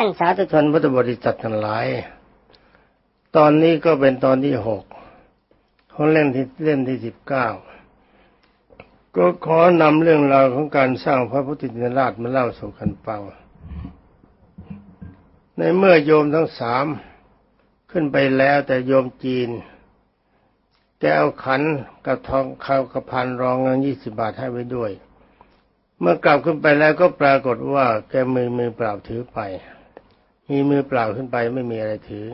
ท่านสาธุชนพุทธบริษัททั้งหลาย ตอนนี้ก็เป็นตอนที่หกของเล่มที่เล่มที่สิบเก้าก็ขอนำเรื่องราวของการสร้างพระพุทธินราชมาเล่าสู่กันฟัง ในเมื่อโยมทั้งสามขึ้นไปแล้วแต่โยมจีน แกเอาขันกับทองคาวกระพันรองเงินยี่สิบาทให้ไว้ด้วย เมื่อกลับขึ้นไปแล้วก็ปรากฏว่าแกมือมือเปล่าถือไป มีมือเปล่าขึ้นไปไม่มีอะไรถือ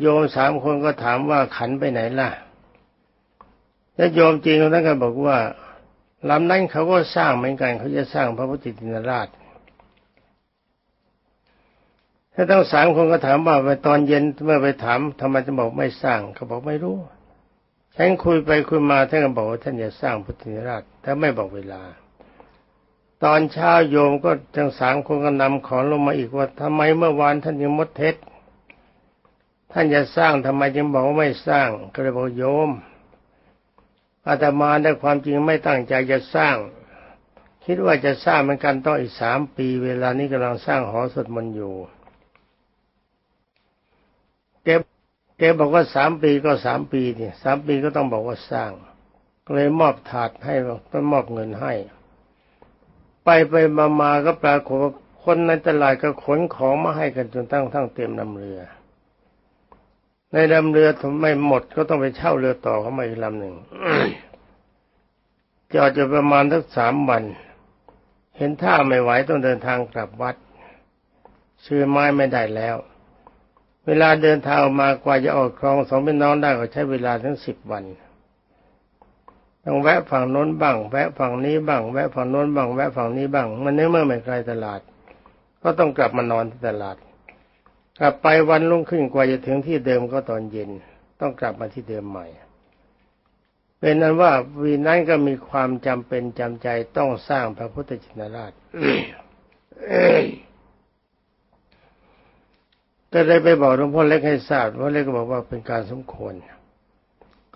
โยมสามคนก็ถามว่าขันไปไหนล่ะ แล้วโยมจีนคนนั้นก็บอกว่าลำนั้นเขาก็สร้างเหมือนกันเขาจะสร้างพระพุทธจินราชถ้าทั้งสามคนก็ถามว่าไปตอนเย็นเมื่อไปถามทำไมจะบอกไม่สร้างเขาบอกไม่รู้ฉันคุยไปคุยมาท่านก็บอกว่าท่านจะสร้างพุทธินราชแต่ไม่บอกเวลา ตอนเช้าโยมก็ทั้งสามคนก็นำของลงมาอีกว่าทำไมเมื่อวานท่านยังมดเท็จ ท่านจะสร้างทำไมจึงบอกว่าไม่สร้าง ก็เลยบอกโยมอาตมาได้ความจริงไม่ตั้งใจจะสร้าง คิดว่าจะสร้างเหมือนกันต้องอีกสามปีเวลานี้กำลังสร้างหอสวดมนต์อยู่แกแกบอกว่าสามปีก็สามปีนี่สามปีก็ต้องบอกว่าสร้างก็เลยมอบถาดให้ต้องมอบเงินให้ ไปไปมามาก็ปรากฏว่าคนในตลาดก็ขนของมาให้กันจนตั้งทั้งเต็มลำเรือ ในลำเรือถ้าไม่หมดก็ต้องไปเช่าเรือต่อเข้ามาอีกลำหนึ่งจอดจะประมาณสักสามวัน เห็นท่าไม่ไหวต้องเดินทางกลับวัด ซื้อไม้ไม่ได้แล้ว เวลาเดินทางออกมากว่าจะออกคลองสองเป็นน้องได้ก็ใช้เวลาทั้งสิบวัน ต้องแวะฝั่งโน้นบ้าง แวะฝั่งนี้บ้าง แวะฝั่งโน้นบ้าง แวะฝั่งนี้บ้าง มันเนื่เมื่อไม่ไกลตลาด ก็ต้องกลับมานอนที่ตลาด กลับไปวันรุ่งขึ้นกว่าจะถึงที่เดิมก็ตอนเย็น ต้องกลับมาที่เดิมใหม่ เป็นนั้นว่าวีนั้นก็มีความจำเป็นจำใจต้องสร้างพระพุทธชินราชก็เลยไปบอกหลวงพ่อเล็กให้ทราบหลวงพ่อเล็กก็บอกว่าเป็นการสมควร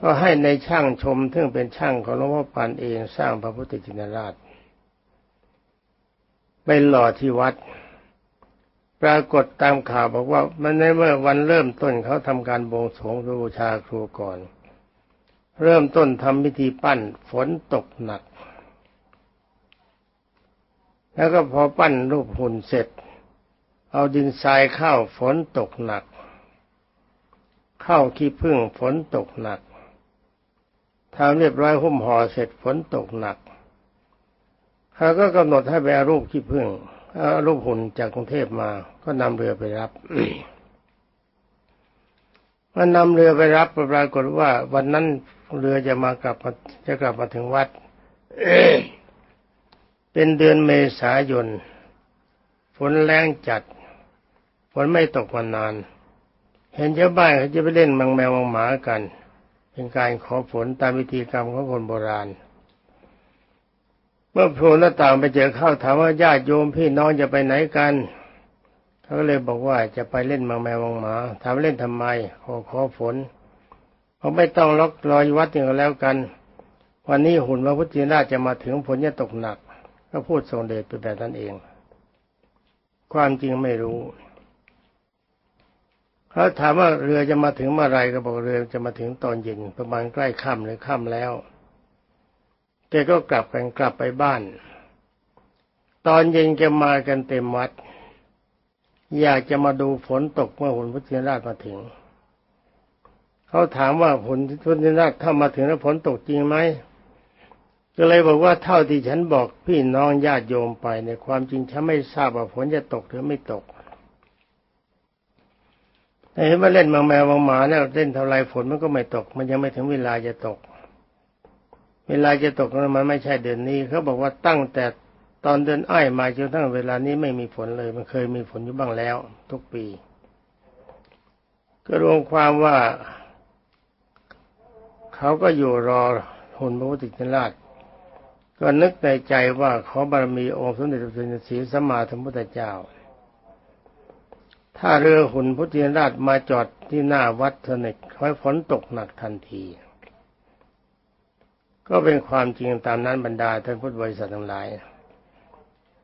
ก็ให้ในช่างชมซึ่งเป็นช่างของหลวงพ่อปานเองสร้างพระพุทธชินราชไปหล่อที่วัด ปรากฏตามข่าวบอกว่า มันในเมื่อวันเริ่มต้นเขาทำการบวงสรวงบูชาครูก่อน เริ่มต้นทำพิธีปั้นฝนตกหนัก แล้วก็พอปั้นรูปหุ่นเสร็จ เอาดินทรายเข้าฝนตกหนัก เข้าขี้พึ่งฝนตกหนัก ทำเรียบร้อยหุ้มห่อเสร็จฝนตกหนักเขาก็กำหนดให้ไปเอารูปขี้พึ่งเอารูปหุ่นจากกรุงเทพมา ก็นำเรือไปรับมันนำเรือไปรับปรากฏว่า วันนั้นเรือจะมากลับมาจะกลับมาถึงวัดเป็นเดือนเมษายนฝนแรงจัดฝนไม่ตกมานาน เห็นชาวบ้านเขาจะไปเล่นมังแมวมังหมากัน เป็นการขอฝนตามวิธีกรรมของคนโบราณ เมื่อโผล่หน้าต่างไปเจอเข้าถามว่าญาติโยมพี่น้องจะไปไหนกันเขาก็เลยบอกว่าจะไปเล่นมังแมวมังหมาถามเล่นทำไมขอขอฝนเขาไม่ต้องล็อกรอยวัดอย่างแล้วกัน วันนี้หุ่นพระพุทธเจ้าจะมาถึงฝนจะตกหนัก ก็พูดทรงเดชไปแบบนั้นเอง ความจริงไม่รู้ เขาถามว่าเรือจะมาถึงเมื่อไรก็บอกเรือจะมาถึงตอนเย็นประมาณใกล้ค่ำหรือค่ำแล้วแกก็กลับกันกลับไปบ้าน ตอนเย็นแกมากันเต็มวัด อยากจะมาดูฝนตกเมื่อหุ่นพุทธราชมาถึง เขาถามว่าผลพุทธราชถ้ามาถึงแล้วฝนตกจริงไหมก็เลยบอกว่าเท่าที่ฉันบอกพี่น้องญาติโยมไปในความจริงฉันไม่ทราบว่าฝนจะตกหรือไม่ตก แต่เห็นว่าเล่นมังแมวมังหมาเนี่ยเล่นเท่าไรฝนมันก็ไม่ตก มันยังไม่ถึงเวลาจะตก เวลาจะตกมันไม่ใช่เดือนนี้เขาบอกว่าตั้งแต่ตอนเดือนอ้ายมาจนทั้งเวลานี้ไม่มีฝนเลย มันเคยมีฝนอยู่บ้างแล้ว ทุกปี ก็รวมความว่า เขาก็อยู่รอหุ่นพระพุทธเจ้าก็นึกในใจว่าขอบารมีองค์สมเด็จพระสินสีสัมมาสัมพุทธเจ้า ถ้าเรือหุ่นพุทธิราชมาจอดที่หน้าวัดเทนิกคอยฝนตกหนักทันที ก็เป็นความจริงตามนั้นบรรดาท่านพุทธบริษัททั้งหลาย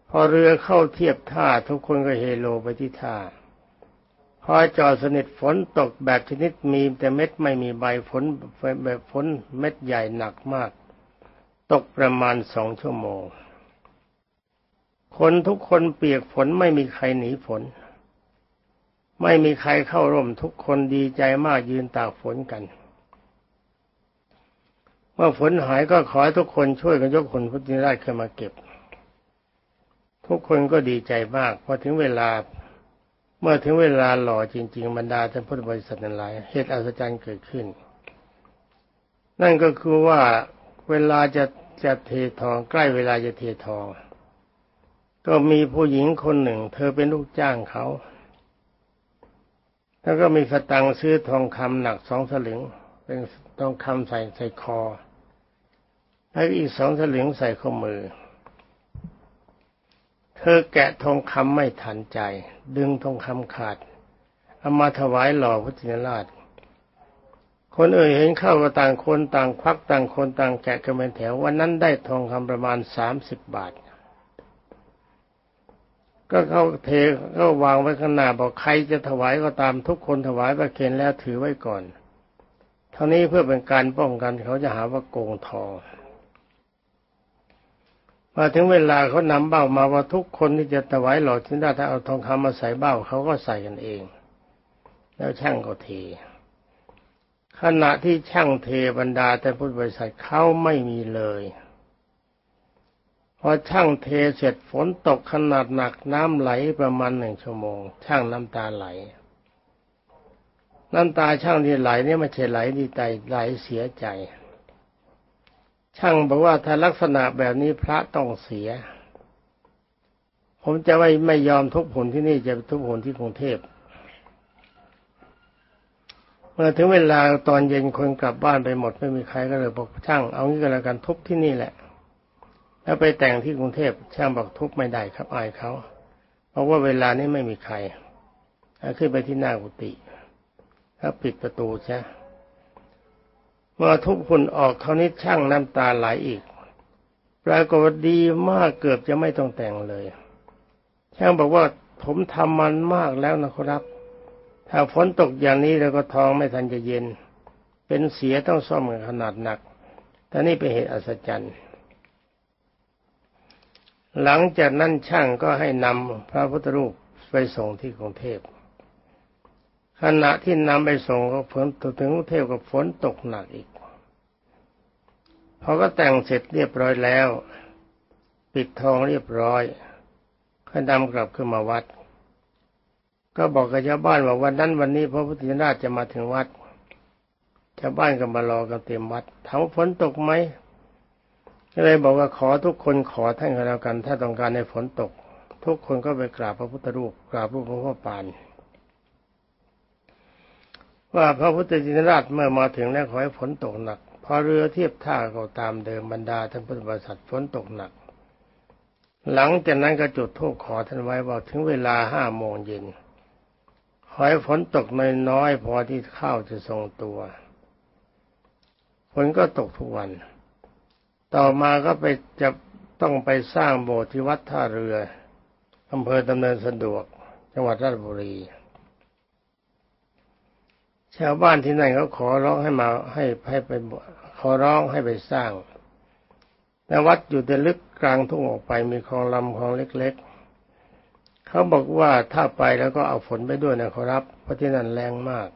พออเรือเข้าเทียบท่าทุกคนก็เฮโลไปที่ท่าพอจอดสนิทฝนตกแบบชนิดมีแต่เม็ดไม่มีใบฝนแบบฝนเม็ดใหญ่หนักมาก ตกประมาณสองชั่วโมง คนทุกคนเปียกฝนไม่มีใครหนีฝน ไม่มีใครเข้าร่มทุกคนดีใจมากยืนตากฝนกัน เมื่อฝนหายก็ขอให้ทุกคนช่วยกันยกคนพุทธิราชขึ้นมาเก็บ ทุกคนก็ดีใจมากพอถึงเวลา เมื่อถึงเวลาหล่อจริง ๆ บรรดาท่านพุทธบริษัทนั้นหลายเหตุอัศจรรย์เกิดขึ้น นั่นก็คือว่าเวลาจะจะเททองใกล้เวลาจะเททอง ก็มีผู้หญิงคนหนึ่ง เธอเป็นลูกจ้างเขา แล้วก็มีสตังค์ซื้อทองคำหนักสองสลึง เป็นทองคำใส่ใส่คอ แล้วอีกสองสลึงใส่ข้อมือ เธอแกะทองคำไม่ทันใจ ดึงทองคำขาดเอามาถวายหล่อพระจินราชคนเอ่ยเห็นเข้าก็ต่างคนต่างควักต่างคนต่างแกะกันเป็นแถววันนั้นได้ทองคำประมาณสามสิบบาท ก็เขาเทก็วางไว้ข้างหน้าบอกใครจะถวายก็ตามทุกคนถวายประเคนแล้วถือไว้ก่อนเท่านี้เพื่อเป็นการป้องกันเขาจะหาว่าโกงทองมาถึงเวลาเขานำเบ้ามาว่าทุกคนที่จะถวายหล่อชินดาถ้าเอาทองคำมาใส่เบ้าเขาก็ใส่กันเอง แล้วช่างก็เทขณะที่ช่างเทบรรดาแต่พุทธบริษัทเขาไม่มีเลย พอช่างเทเสร็จฝนตกขนาดหนักน้ำไหลประมาณหนึ่งชั่วโมง ช่างน้ำตาไหล น้ำตาช่างที่ไหลนี่ไม่ใช่ไหลดีใจไหลเสียใจ ช่างบอกว่าถ้าลักษณะแบบนี้พระต้องเสีย ผมจะไม่ไม่ยอมทุบผลที่นี่จะทุบผลที่กรุงเทพเมื่อถึงเวลาตอนเย็นคนกลับบ้านไปหมดไม่มีใครก็เลยบอกช่างเอางี้ก็แล้วกันทุบที่นี่แหละ แล้วไปแต่งที่กรุงเทพช่างบอกทุบไม่ได้ครับอายเขาเพราะว่าเวลานี้ไม่มีใครขึ้นไปที่หน้ากุฏิแล้วปิดประตูใช่เมื่อทุกคนออกเขานี้ช่างน้ำตาไหลอีกปรากฏดีมากเกือบจะไม่ต้องแต่งเลย ช่างบอกว่าผมทำมันมากแล้วนะครับ ถ้าฝนตกอย่างนี้แล้วก็ทองไม่ทันจะเย็น เป็นเสียต้องซ่อมกันขนาดหนักแต่นี่เป็นเหตุอัศจรรย์ หลังจากนั้นช่างก็ให้นำพระพุทธรูปไปส่งที่กรุงเทพ ขณะที่นำไปส่งก็ฝนถึงกรุงเทพก็ฝนตกหนักอีกพอก็แต่งเสร็จเรียบร้อยแล้ว ปิดทองเรียบร้อยก็นำกลับขึ้นมาวัด ก็บอกกับชาวบ้านว่าวันนั้นวันนี้พระพุทธราชจะมาถึงวัดชาวบ้านก็มารอกันเต็มวัดถามฝนตกไหม ก็เลยบอกว่าขอทุกคนขอท่านก็แล้วกัน ถ้าต้องการในฝนตก ทุกคนก็ไปกราบพระพุทธรูปกราบรูปหลวงพ่อปาน ว่าพระพุทธจินราชเมื่อมาถึงแล้วขอให้ฝนตกหนักพอเรือเทียบท่าก็ตามเดิมบรรดาท่านพุทธบริษัทฝนตกหนัก หลังจากนั้นก็จุดธูปขอท่านไว้ว่าถึงเวลาห้าโมงเย็นขอให้ฝนตกน้อยๆพอที่ข้าวจะทรงตัวฝนก็ตกทุกวัน ต่อมาก็ไปจะต้องไปสร้างโบสถ์ที่วัดท่าเรืออำเภอดำเนินสะดวก จังหวัดราชบุรี ชาวบ้านที่นั่นเขาขอร้องให้มาให้ให้ไปขอร้องให้ไปสร้างแต่วัดอยู่แต่ลึกกลางทุ่งออกไปมีคลองลำคลองเล็ก ๆ เขาบอกว่าถ้าไปแล้วก็เอาฝนไปด้วยนะขอรับ เพราะที่นั่นแรงมาก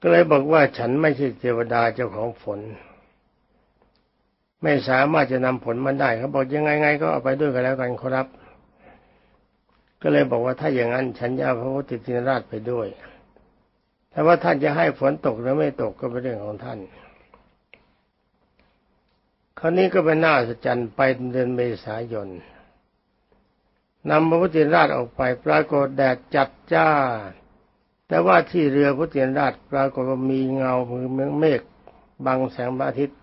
ก็เลยบอกว่าฉันไม่ใช่เทวดาเจ้าของฝน ไม่สามารถจะนำผลมาได้เขาบอกยังไงไงก็เอาไปด้วยกันแล้วกันขอรับ ก็เลยบอกว่าถ้าอย่างนั้นฉันจะเอาพระพุทธจินราชไปด้วยแต่ว่าท่านจะให้ฝนตกหรือไม่ตกก็เป็นเรื่องของท่าน คราวนี้ก็เป็นหน้าสัจจันไปเดือนเมษายนนำพระพุทธราชออกไป ปรากฏแดดจัดจ้า แต่ว่าที่เรือพระพุทธราชปรากฏว่ามีเงาเหมือนเมฆบังแสงพระอาทิตย์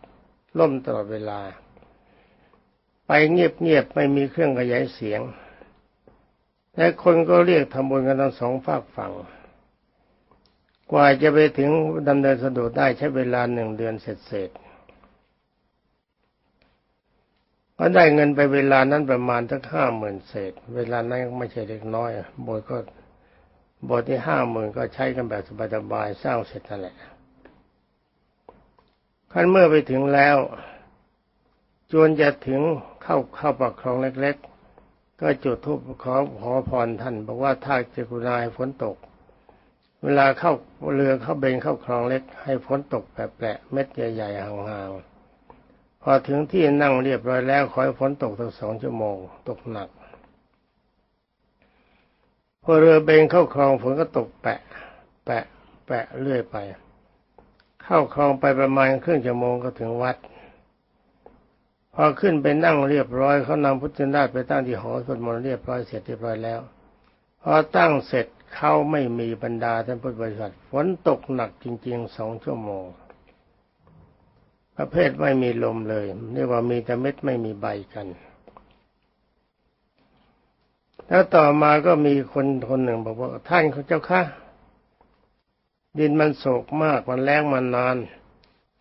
ล่มตลอดเวลา ไปเงียบๆไม่มีเครื่องขยายเสียงแต่คนก็เรียกทำบุญกันทั้งสองฝากฝั่ง กว่าจะไปถึงดำเนินสะดวกได้ใช้เวลาหนึ่งเดือนเสร็จเสร็จก็ได้เงินไปเวลานั้นประมาณทั้งห้าหมื่นเศษ เวลานั้นไม่ใช่เล็กน้อยโบสถ์ก็โบสถ์ที่ห้าหมื่นก็ใช้กันแบบสบายๆสร้างเสร็จนั่นแหละ ขั้นเมื่อไปถึงแล้ว จวนจะถึงเข้าเข้าปากคลองเล็ก ๆ ก็จุดธูปขอขอพรท่านบอกว่าถ้าจะกรุณาให้ฝนตก เวลาเข้าเรือเข้าเบนเข้าคลองเล็ก ให้ฝนตกแปะๆเม็ดใหญ่ๆห่างๆพอถึงที่นั่งเรียบร้อยแล้วขอให้ฝนตกตั้งสองชั่วโมง ตกหนักพอเรือเบนเข้าคลองฝนก็ตกแปะ แปะ แปะเรื่อยไป เข้าคลองไปประมาณครึ่งชั่วโมงก็ถึงวัด พอขึ้นไปนั่งเรียบร้อยเขานำพุทธนาถไปตั้งที่หอสวดมนต์เรียบร้อยเสร็จเรียบร้อยแล้วพอตั้งเสร็จเขาไม่มีบรรดาท่านพุทธบริษัทฝนตกหนักจริงๆสองชั่วโมง ประเภทไม่มีลมเลยเรียกว่ามีแต่เม็ดไม่มีใบกันแล้วต่อมาก็มีคนคนหนึ่งบอกว่าท่านเขาเจ้าค่ะ ดินมันโศกมากมันแรงมันนาน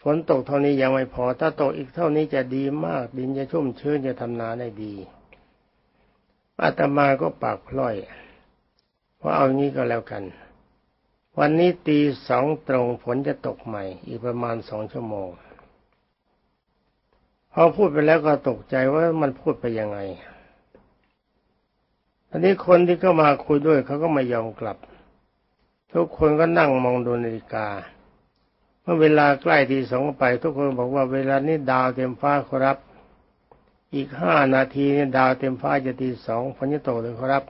ฝนตกเท่านี้ยังไม่พอ ถ้าตกอีกเท่านี้จะดีมาก ดินจะชุ่มชื้นจะทำนาได้ดีอาตมาก็ปากพล่อยเพราะเอางี้ก็แล้วกัน วันนี้ตีสองตรงฝนจะตกใหม่ อีกประมาณสองชั่วโมงพอพูดไปแล้วก็ตกใจว่ามันพูดไปยังไงอันนี้คนที่เข้ามาคุยด้วยเขาก็ไม่ยอมกลับ ทุกคนก็นั่งมองดูนาฬิกา เมื่อเวลาใกล้ทีสองไป ทุกคนบอกว่าเวลานี้ดาวเต็มฟ้าครับ อีกห้านาทีนี่ดาวเต็มฟ้าจะตีสองฝนจะตกเลยครับ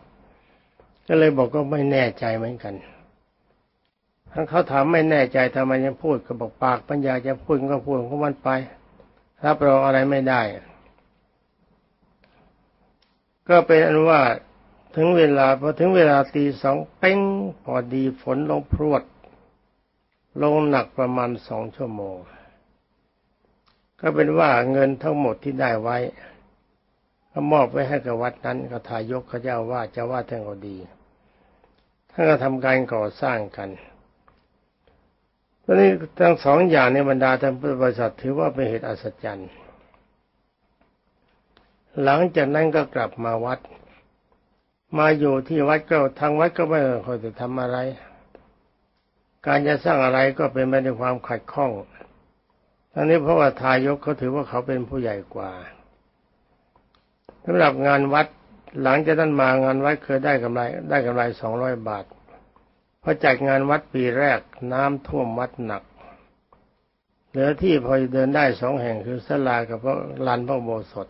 ก็เลยบอกก็ไม่แน่ใจเหมือนกันทั้งเขาถามไม่แน่ใจทำไมยังพูดก็บอกปากปัญญาจะพูดก็พูดของมันไปรับรองอะไรไม่ได้ ก็เป็นอันว่า ถึงเวลาพอถึงเวลาตีสองเป้งพอดีฝนลงพรวด ลงหนักประมาณสองชั่วโมง ก็เป็นว่าเงินทั้งหมดที่ได้ไว้ก็มอบไว้ให้กับวัดนั้นก็ทายกเขาเจ้าว่าจ้าว่าท่านก็ดีท่านก็ทำการก่อสร้างกันตอนนี้ทั้งสองอย่างในบรรดาท่านพุทธบริษัทถือว่าเป็นเหตุอัศจรรย์ หลังจากนั้นก็กลับมาวัด มาอยู่ที่วัดก็ทางวัดก็ไม่ค่อยจะทำอะไร การจะสร้างอะไรก็เป็นไปด้วยความขัดข้องทั้งนี้เพราะว่าทายกเขาถือว่าเขาเป็นผู้ใหญ่กว่าสำหรับงานวัดหลังจากนั้นมางานวัดเคยได้กำไรได้กำไรสองร้อยบาทพอจัดงานวัดปีแรกน้ำท่วมวัดหนัก เหลือที่พอเดินได้สองแห่งคือสลากับพระลานพระโบสถ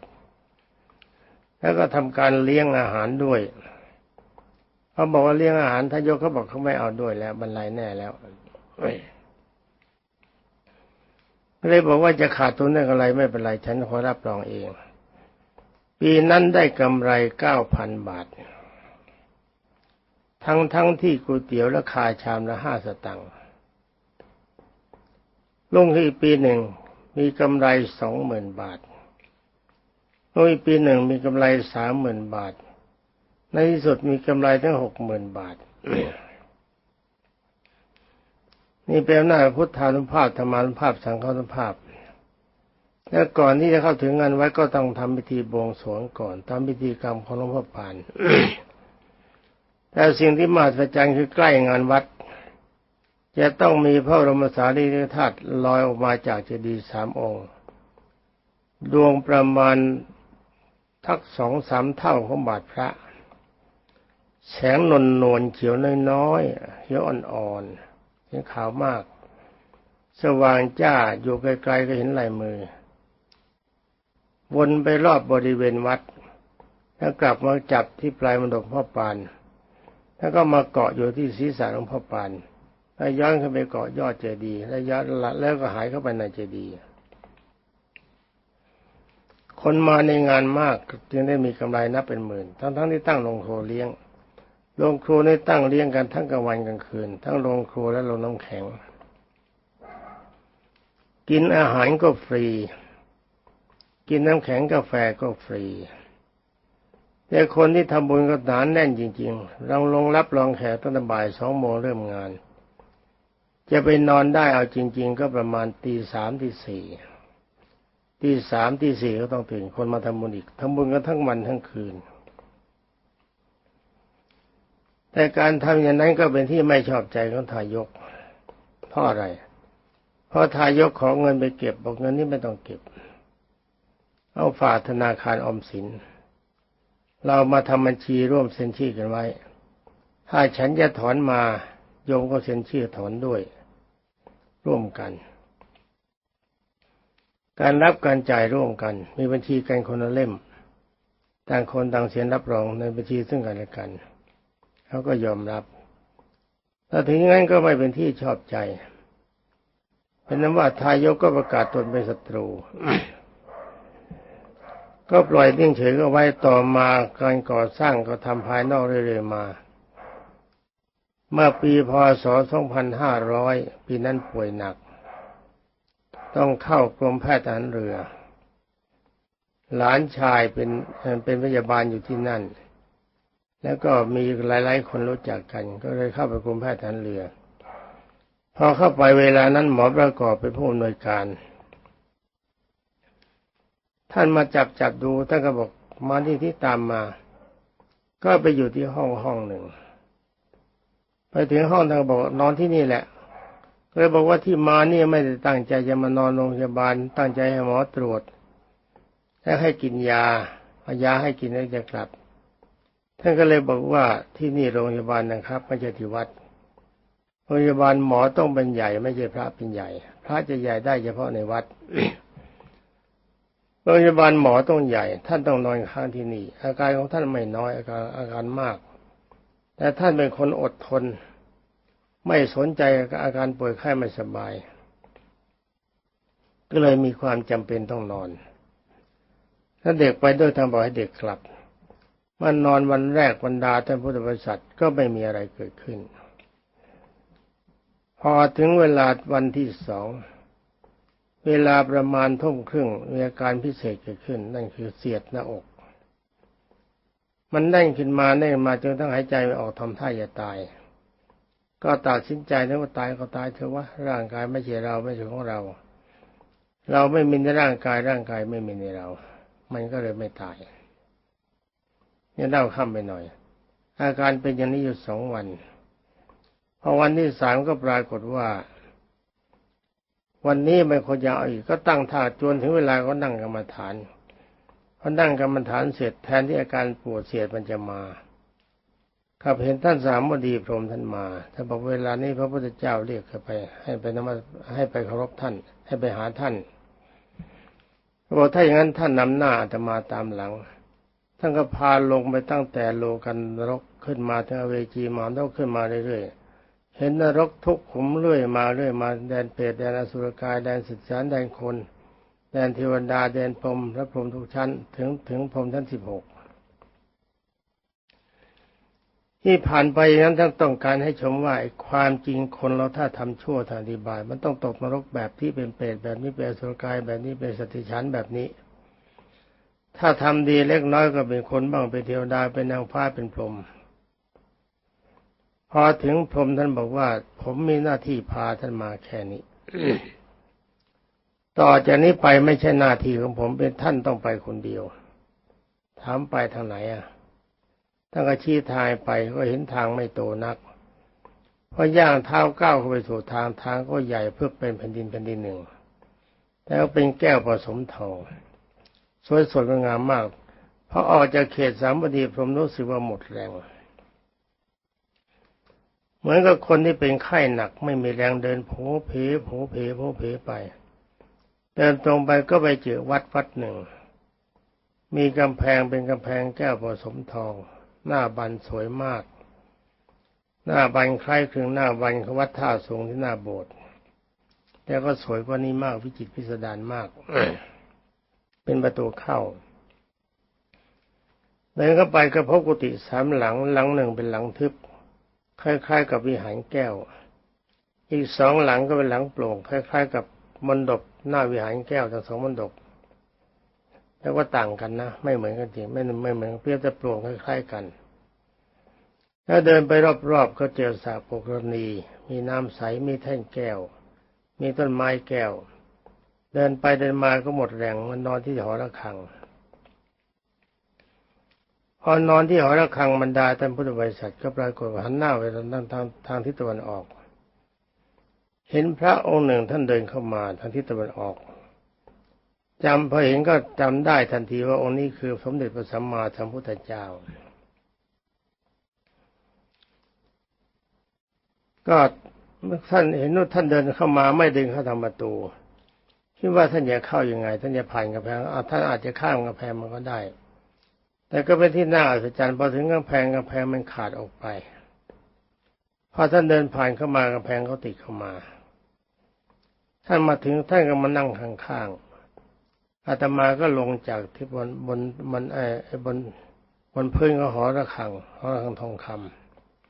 แล้วก็ทำการเลี้ยงอาหารด้วยเขาบอกว่าเลี้ยงอาหารทายกเขาบอกเขาไม่เอาด้วยแล้วบรรลัยแน่แล้วเลยบอกว่าจะขาดทุนได้อะไรไม่เป็นไรฉันขอรับรองเอง ปีนั้นได้กำไรเก้าพันบาท ทั้งทั้งที่ก๋วยเตี๋ยวราคาชามละห้าสตังค์ลงที่ปีหนึ่งมีกำไรสองหมื่นบาท ลงอีกปีหนึ่งมีกำไรสามหมื่นบาท ในที่สุดมีกำไรทั้งหกหมื่นบาท นี่เป็นหน้าพุทธานุภาพธรรมานุภาพสังฆานุภาพ แล้วก่อนที่จะเข้าถึงงานไว้ก็ต้องทำพิธีบวงสรวงก่อนทำพิธีกรรมของหลวงพ่อปานแต่สิ่งที่มหัศจรรย์คือใกล้งานวัด จะต้องมีพระบรมสารีริกธาตุลอยออกมาจากเจดีย์สามองค์ ดวงประมาณ ทักสองสามเท่าของบาทพระ แสงนนนวลเขียวน้อยๆเขียวอ่อนๆเห็นขาวมาก สว่างจ้าอยู่ไกลๆก็เห็นลายมือ วนไปรอบบริเวณวัด แล้วกลับมาจับที่ปลายมณฑปพ่อปานแล้วก็มาเกาะอยู่ที่ศีรษะหลวงพ่อปานแล้วย้อนขึ้นไปเกาะยอดเจดีย์แล้วย้อนแล้วก็หายเข้าไปในเจดีย์ คนมาในงานมากจึงได้มีกำไรนับเป็นหมื่น ทั้งทั้งที่ตั้งโรงครัวเลี้ยงโรงครัวได้ตั้งเลี้ยงกันทั้งกลางวันกลางคืน ทั้งโรงครัวและโรงน้ำแข็ง กินอาหารก็ฟรี กินน้ำแข็งกาแฟก็ฟรีแต่คนที่ทำบุญก็หนานแน่นจริงๆเราลงรับรองแขกตั้งแต่บ่ายสองโมงเริ่มงาน จะไปนอนได้เอาจริง ๆ ก็ประมาณตีสามตีสี่ ตีตีสามตีสี่ก็ต้องตื่นคนมาทำบุญอีกทำบุญกันทั้งวันทั้งคืน แต่การทำอย่างนั้นก็เป็นที่ไม่ชอบใจของทายกเพราะอะไร เพราะทายกขอเงินไปเก็บบอกเงินนี้ไม่ต้องเก็บ เอาฝากธนาคารออมสิน เรามาทำบัญชีร่วมเซ็นชื่อกันไว้ ถ้าฉันจะถอนมาโยมก็เซ็นชื่อถอนด้วย ร่วมกัน การรับการจ่ายร่วมกัน มีบัญชีกันคนละเล่ม ต่างคนต่างเซ็นรับรองในบัญชีซึ่งกันและกันเขาก็ยอมรับ ถ้าถึงงั้นก็ไม่เป็นที่ชอบใจ เป็นนั้นว่าทายกก็ประกาศตนเป็นศัตรู ก็ปล่อยนิ่งเฉยก็ไว้ต่อมาการก่อสร้างก็ทำภายนอกเรื่อยๆมา เมื่อปีพศ 2500 ปีนั้นป่วยหนัก ต้องเข้ากรมแพทย์ทหารเรือ หลานชายเป็นเป็นพยาบาลอยู่ที่นั่น แล้วก็มีหลายๆ คนรู้จักกัน ก็เลยเข้าไปกรมแพทย์ทหารเรือ พอเข้าไปเวลานั้นหมอประกอบเป็นผู้อำนวยการ ท่านมาจับจับดูท่านก็บอกมาที่ที่ตามมา ก็ไปอยู่ที่ห้องห้องหนึ่ง ไปถึงห้องท่านก็บอกนอนที่นี่แหละ เลยบอกว่าที่มาเนี่ยไม่ได้ตั้งใจจะมานอนโรงพยาบาล ตั้งใจให้หมอตรวจแล้ให้กินยาเอายาให้กินแล้วจะกลับ ท่านก็เลยบอกว่าที่นี่โรงพยาบาลนะครับไม่ใช่ที่วัดโรงพยาบาลหมอต้องเป็นใหญ่ ไม่ใช่พระเป็นใหญ่ พระจะใหญ่ได้เฉพาะในวัดโรงพยาบาลหมอต้องใหญ่ ท่านต้องนอนค้างที่นี่ อาการของท่านไม่น้อยอาการอาการมาก แต่ท่านเป็นคนอดทน ไม่สนใจอาการป่วยไข้ไม่สบาย ก็เลยมีความจำเป็นต้องนอน ถ้าเด็กไปด้วยทางบอกให้เด็กกลับมันนอนวันแรกวันดาท่านพุทธบริษัทก็ไม่มีอะไรเกิดขึ้น พอถึงเวลาวันที่สองเวลาประมาณทุ่มครึ่งมีอาการพิเศษเกิดขึ้น นั่นคือเสียดหน้าอก มันแน่นขึ้นมาแน่นมาจนทั้งหายใจไม่ออกทำท่าจะตาย ก็ตัดสินใจนะว่าตายก็ตายเถอะวะร่างกายไม่ใช่เราไม่ใช่ของเรา เราไม่มีในร่างกายร่างกายไม่มีในเรา มันก็เลยไม่ตายเนี่ยเล่าข้ามไปหน่อย อาการเป็นอย่างนี้อยู่สองวันพอวันที่สามก็ปรากฏว่า วันนี้ไม่ควรจะเอาอีกก็ตั้งท่าจนถึงเวลาก็นั่งกรรมฐานพอนั่งกรรมฐานเสร็จแทนที่อาการปวดเสียดมันจะมา ข้าเห็นท่านสามวดีพรหมท่านมาท่านบอกเวลานี้พระพุทธเจ้าเรียกเข้าไป ให้ไปนมัสให้ไปเคารพท่าน ให้ไปหาท่านบอกถ้าอย่างนั้นท่านนำหน้าอาตมาตามหลัง ท่านก็พาลงไปตั้งแต่โลกันนรกขึ้นมาถึงเวจีมานรกขึ้นมาเรื่อยๆ เห็นนรกทุกขุมเรื่อยมาเรื่อยมาแดนเปรตแดนอสุรกายแดนสิทธิสารแดนคน แดนเทวดาแดนพรหมและพรหมทุกชั้น ถึงถึงพรหมชั้นสิบหก ที่ผ่านไปนั้นท่านต้องการให้ชมว่าความจริงคนเราถ้าทำชั่วทางดีบาย มันต้องตกนรกแบบที่เป็นเปรตแบบนี้เป็นอสุรกายแบบนี้เป็นสติฉันแบบนี้ ถ้าทำดีเล็กน้อยก็เป็นคนบ้างเป็นเทวดาเป็นนางฟ้าเป็นพรหมพอถึงพรหมท่านบอกว่า ผมมีหน้าที่พาท่านมาแค่นี้ต่อจากนี้ไปไม่ใช่หน้าที่ของผมเป็นท่านต้องไปคนเดียวถามไปทางไหนอะ ท่านก็ชี้ทางไปก็เห็นทางไม่โตนักพอย่างเท้าก้าวเข้าไปสู่ทางทางก็ใหญ่เพื่อเป็นแผ่นดินแผ่นดินหนึ่งแต่ก็เป็นแก้วผสมทองสวยสดงามมากพอออกจากเขตสามบดีผมรู้สึกว่าหมดแรง เหมือนกับคนที่เป็นไข้หนักไม่มีแรงเดินโผเพโผเพโผเพไป เดินตรงไปก็ไปเจอวัดวัดหนึ่ง มีกำแพงเป็นกำแพงแก้วผสมทอง หน้าบันสวยมาก หน้าบันคล้ายคลึงหน้าบันของวัดท่าสงที่หน้าโบสถ์แต่ก็สวยกว่านี้มากวิจิตรพิสดารมาก เป็นประตูเข้าเดินเข้าไปก็พบกุฏิสามหลัง หลังหนึ่งเป็นหลังทึบ คล้าย ๆ กับวิหารแก้ว อีกสองหลังก็เป็นหลังโปร่ง คล้าย ๆ กับมณฑปหน้าวิหารแก้วทั้งสองมณฑป แต่ว่าต่างกันนะ ไม่เหมือนกันจริงไม่ไม่เหมือนเพียงแต่ปร่งคล้ายๆกัน แล้วเดินไปรอบๆก็เจอสระปกรณี มีน้ำใสมีแท่งแก้ว มีต้นไม้แก้ว เดินไปเดินมาก็หมดแรงมันนอนที่หอระฆังพอนอนที่หอระฆังบรรดาท่านพุทธบริษัทก็ปรากฏหันหน้าไปทางทางทางทิศตะวันออก เห็นพระองค์หนึ่งท่านเดินเข้ามาทางทิศตะวันออก จำพอเห็นก็จำได้ทันทีว่าองค์นี้คือสมเด็จพระสัมมาสัมพุทธเจ้า ก็ท่านเห็นว่าท่านเดินเข้ามาไม่ดึงเข้าทางประตูคิดว่าท่านจะเข้ายังไง ท่านจะผ่านกำแพงท่านอาจจะข้ามกำแพงมันก็ได้ แต่ก็เป็นที่น่าอัศจรรย์พอถึงกำแพงกำแพงมันขาดออกไปพอท่านเดินผ่านเข้ามากำแพงเขาติดเข้ามา ท่านมาถึงท่านก็มานั่งข้างๆ อาตมาก็ลงจากที่บนบนบนไอ้บนบนพื้นก็หอระฆังหอระฆังทองค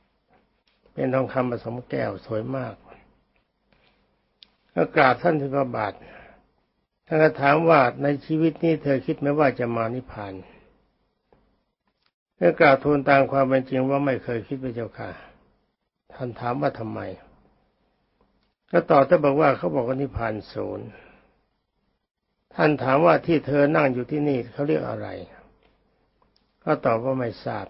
ำเป็นทองคำผสมแก้วสวยมาก ก็กราบท่านที่พระบาทท่านก็ถามว่าในชีวิตนี้เธอคิดไหมว่าจะมานิพพานเมื่อกล่าวทูลตามความเป็นจริงว่าไม่เคยคิดพระเจ้าค่ะ ท่านถามว่าทำไม ก็ตอบท่านบอกว่าเขาบอกว่านิพพานศูนย์ ท่านถามว่าที่เธอนั่งอยู่ที่นี่เขาเรียกอะไรก็ตอบว่าไม่ทราบ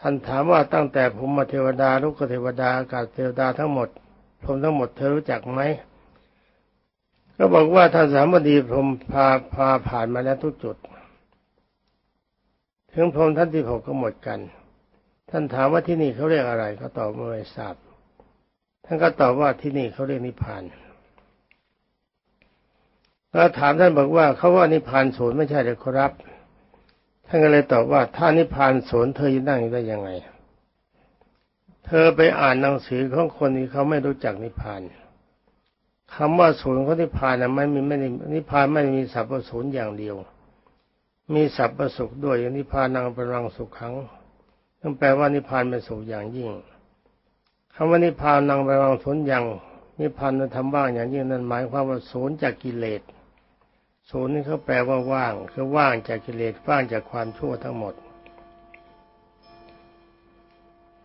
ท่านถามว่าตั้งแต่ภูมิเทวดาลูกเทวดาอากาศเทวดาทั้งหมดพรหมทั้งหมดเธอรู้จักไหมก็บอกว่าท่านสามบดีพรหมพาพาผ่านมาแล้วทุกจุด ถึงพรหมท่านที่หกก็หมดกัน ท่านถามว่าที่นี่เขาเรียกอะไร ก็ตอบว่าไม่ทราบ ท่านก็ตอบว่าที่นี่เขาเรียกนิพพาน แล้วถามท่านบอกว่าเขาว่านิพพานศูนย์ไม่ใช่หรือครับ ท่านก็เลยตอบว่าถ้านิพพานศูนย์เธอจะนั่งได้ยังไง เธอไปอ่านหนังสือของคนที่เขาไม่รู้จักนิพพานคำว่าศูนย์ของนิพพานนะไม่มีไม่ได้นิพพานไม่มีสัพพศูนย์อย่างเดียว มีสัพพสุขด้วยนิพพานังปรังสุขขังนั่นแปลว่านิพพานเป็นสุขอย่างยิ่งคำว่านิพพานังปรังศูนย์อย่างนิพพานนั้นทำว่างอย่างยิ่งนั่นหมายความว่าศูนย์จากกิเลส ศูนย์นี่เขาแปลว่าว่าง คือว่างจากกิเลสว่างจากความชั่วทั้งหมด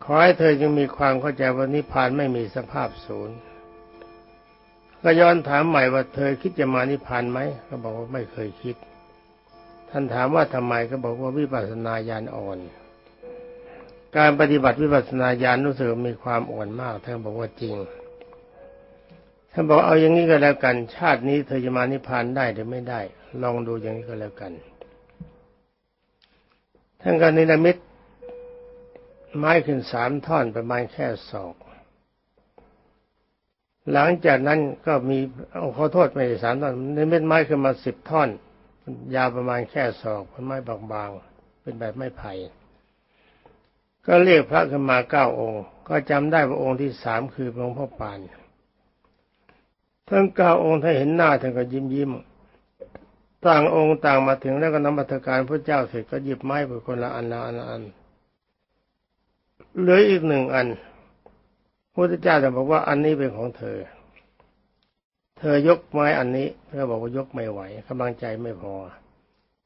ขอให้เธอจึงมีความเข้าใจว่านิพพานไม่มีสภาพศูนย์ก็ย้อนถามใหม่ว่าเธอคิดจะมานิพพานไหมก็บอกว่าไม่เคยคิด ท่านถามว่าทำไมก็บอกว่าวิปัสสนาญาณอ่อน การปฏิบัติวิปัสสนาญาณรู้สึกมีความอ่อนมากท่านบอกว่าจริง ท่านบอกเอาอย่างนี้ก็แล้วกัน ชาตินี้เธอจะมานิพพานได้หรือไม่ได้ ลองดูอย่างนี้ก็แล้วกันท่านก็นิมิตไม้ขึ้นสามท่อนประมาณแค่ศอก หลังจากนั้นก็มีเอาขอโทษไม่สามท่อนในเม็ดไม้ขึ้นมาสิบท่อน ยาวประมาณแค่ศอกเป็นไม้บางๆเป็นแบบไม้ไผ่ก็เรียกพระขึ้นมาเก้าองค์ ก็จำได้ว่าองค์ที่สามคือหลวงพ่อปาน ทั้งเก้าองค์ถ้าเห็นหน้าท่านก็ยิ้มยิ้มต่างองค์ต่างมาถึงแล้วก็นำบัตรการพระเจ้าเสร็จก็หยิบไม้ไปคนละอันละอันละอันเหลืออีกหนึ่งอันพระพุทธเจ้าจะบอกว่าอันนี้เป็นของเธอ เธอยกไม้อันนี้เธอบอกว่ายกไม่ไหวกำลังใจไม่พอ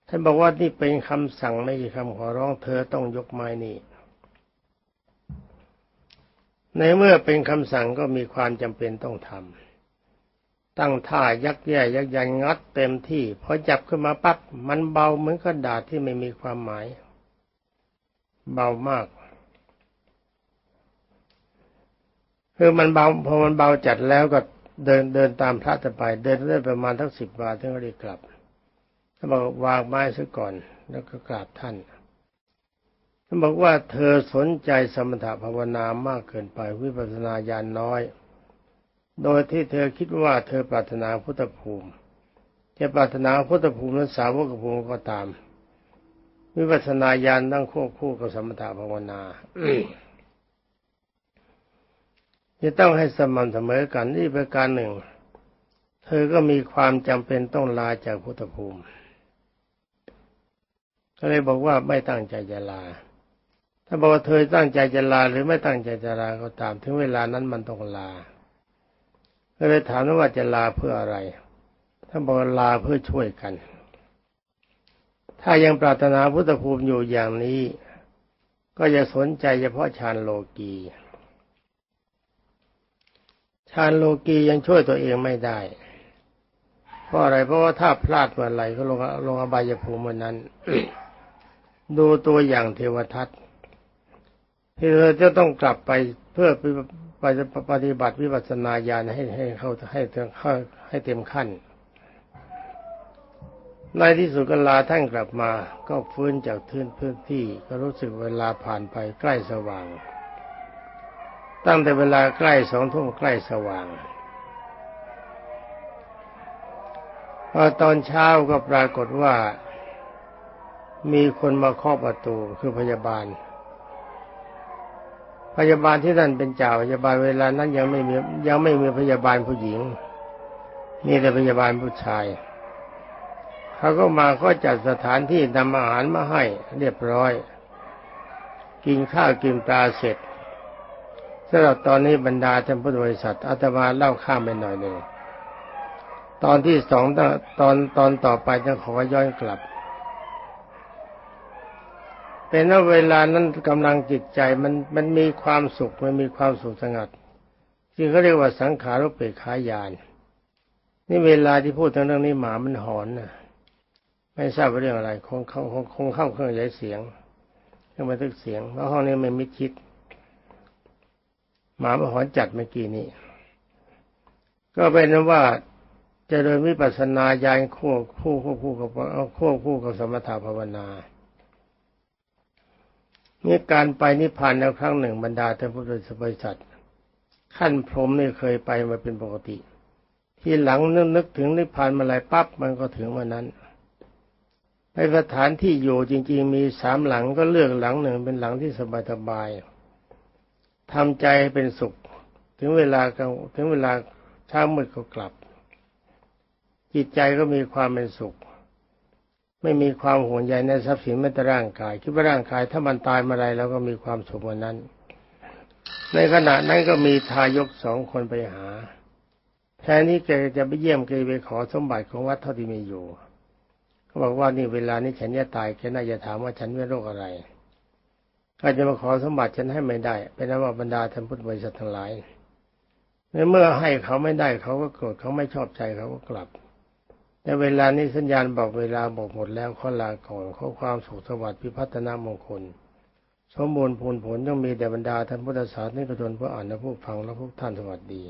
ท่านบอกว่านี่เป็นคำสั่งไม่ใช่คำขอร้องเธอต้องยกไม้นี้ในเมื่อเป็นคำสั่งก็มีความจำเป็นต้องทำ ตั้งท่ายักแย่ยักยันงัดเต็มที่พอจับขึ้นมาปั๊บมันเบาเหมือนกระดาษที่ไม่มีความหมาย เบามากคือมันเบาพอมันเบาจัดแล้วก็เดินเดินตามพระจะไป เดินได้ประมาณทั้งสิบบาทถึงก็ได้กลับท่านบอกวางไม้ซะก่อน แล้วก็กราบท่านท่านบอกว่าเธอสนใจสมถะภาวนามากเกินไปวิปัสสนาญาณน้อย โดยที่เธอคิดว่าเธอปรารถนาพุทธภูมิ จะปรารถนาพุทธภูมินั้นสาวกภูมิก็ตามวิปัสสนาญาณตั้งควบคู่กับสมถะภาวนาจะต้องให้สม่ำเสมอกันนี่ประการหนึ่ง เธอก็มีความจำเป็นต้องลาจากพุทธภูมิก็เลยบอกว่าไม่ตั้งใจจะลา ถ้าบอกว่าเธอตั้งใจจะลาหรือไม่ตั้งใจจะลาก็ตาม ถึงเวลานั้นมันต้องลา ก็เลยถามว่าจะลาเพื่ออะไรถ้านบอกลาเพื่อช่วยกัน ถ้ายังปรารถนาพุทธภูมิอยู่อย่างนี้ ก็จะสนใจเฉพาะฌานโลกีฌานโลกียังช่วยตัวเองไม่ได้ เพราะอะไรเพราะว่าถ้าพลาดเมื่อไหร่ก็ลงลงอบายภูมิเมื่อนั้น ดูตัวอย่างเทวทัตที่เราจะต้องกลับไปเพื่อ ปปฏิบัติวิปัสสนาญาณให้ให้เข้าให้เต็มให้เต็มขั้น ในที่สุดก็ลาท่านกลับมา ก็ฟื้นจากทื่นพื้นที่ก็รู้สึกเวลาผ่านไปใกล้สว่าง ตั้งแต่เวลาใกล้สองทุ่มใกล้สว่างพอตอนเช้าก็ปรากฏว่า มีคนมาเคาะประตูคือพยาบาล พยาบาลที่นั่นเป็นเจ้าพยาบาลเวลานั้นยังไม่มียังไม่มีพยาบาลผู้หญิงมีแต่พยาบาลผู้ชายเขาก็มาก็จัดสถานที่นำอาหารมาให้เรียบร้อย กินข้าวกินปลาเสร็จสำหรับตอนนี้บรรดาท่านพุทธบริษัทอาตมาเล่าข้ามไปหน่อยหนึ่งตอนที่สองตอนตอนต่อไปจะขอย้อนกลับ เป็นว่าเวลานั้นกำลังจิตใจมันมันมีความสุขมันมีความสุขสงัดจึงเขาเรียกว่าสังขารุปเปกขายาน นี่เวลาที่พูดถึงเรื่องนี้หมามันหอนนะไม่ทราบว่าเรื่องอะไรคงคงคงเข้าเครื่องใช้เสียงเครื่องบันทึกเสียงเพราะห้องนี้มันมิดชิดหมามันหอนจัดเมื่อกี้นี้ก็เป็นว่าจเจริญวิปัสสนาญาณคู่คู่คู่คู่กับคู่คู่กับสมถภาวนา นี่การไปนิพพานในครั้งหนึ่งบรรดาท่านพุทธบริษัทขั้นพรหมนี่เคยไปมาเป็นปกติ ที่หลังนึกนึกถึงนิพพานมาหลายปั๊บมันก็ถึงวันนั้นในสถานที่อยู่จริง ๆ มีสามหลังก็เลือกหลังหนึ่งเป็นหลังที่สบายๆทำใจให้เป็นสุข ถึงเวลาถึงเวลาเช้ามืดก็กลับ จิตใจก็มีความเป็นสุข ไม่มีความห่วงใยในทรัพย์สินแม้แต่ร่างกาย คิดว่าร่างกายถ้ามันตายเมาไรแล้วก็มีความสุขวันนั้น ในขณะนั้นก็มีทายกสองคนไปหา แทนที่แกจะไปเยี่ยมแกไปขอสมบัติของวัดเท่าที่มีอยู่เขาบอกว่านี่เวลานี้ฉันจะตายแกน่าจะถามว่าฉันเป็นโรคอะไรก็จะมาขอสมบัติฉันให้ไม่ได้เป็นนว่าบรรดาท่านพุทธบริษัททั้งหลายในเมื่อให้เขาไม่ได้เขาก็โกรธเขาไม่ชอบใจเขาก็กลับ ในเวลานี้สัญญาณบอกเวลาบอกหมดแล้วขอลาก่อนขอความสุขสวัสดิ์พิพัฒนามงคล สมบูรณ์ผลผลต้องมีแต่บรรดาท่านพุทธศาสนิกชนผู้อ่านและผู้ฟังและผู้ท่านสวัสดี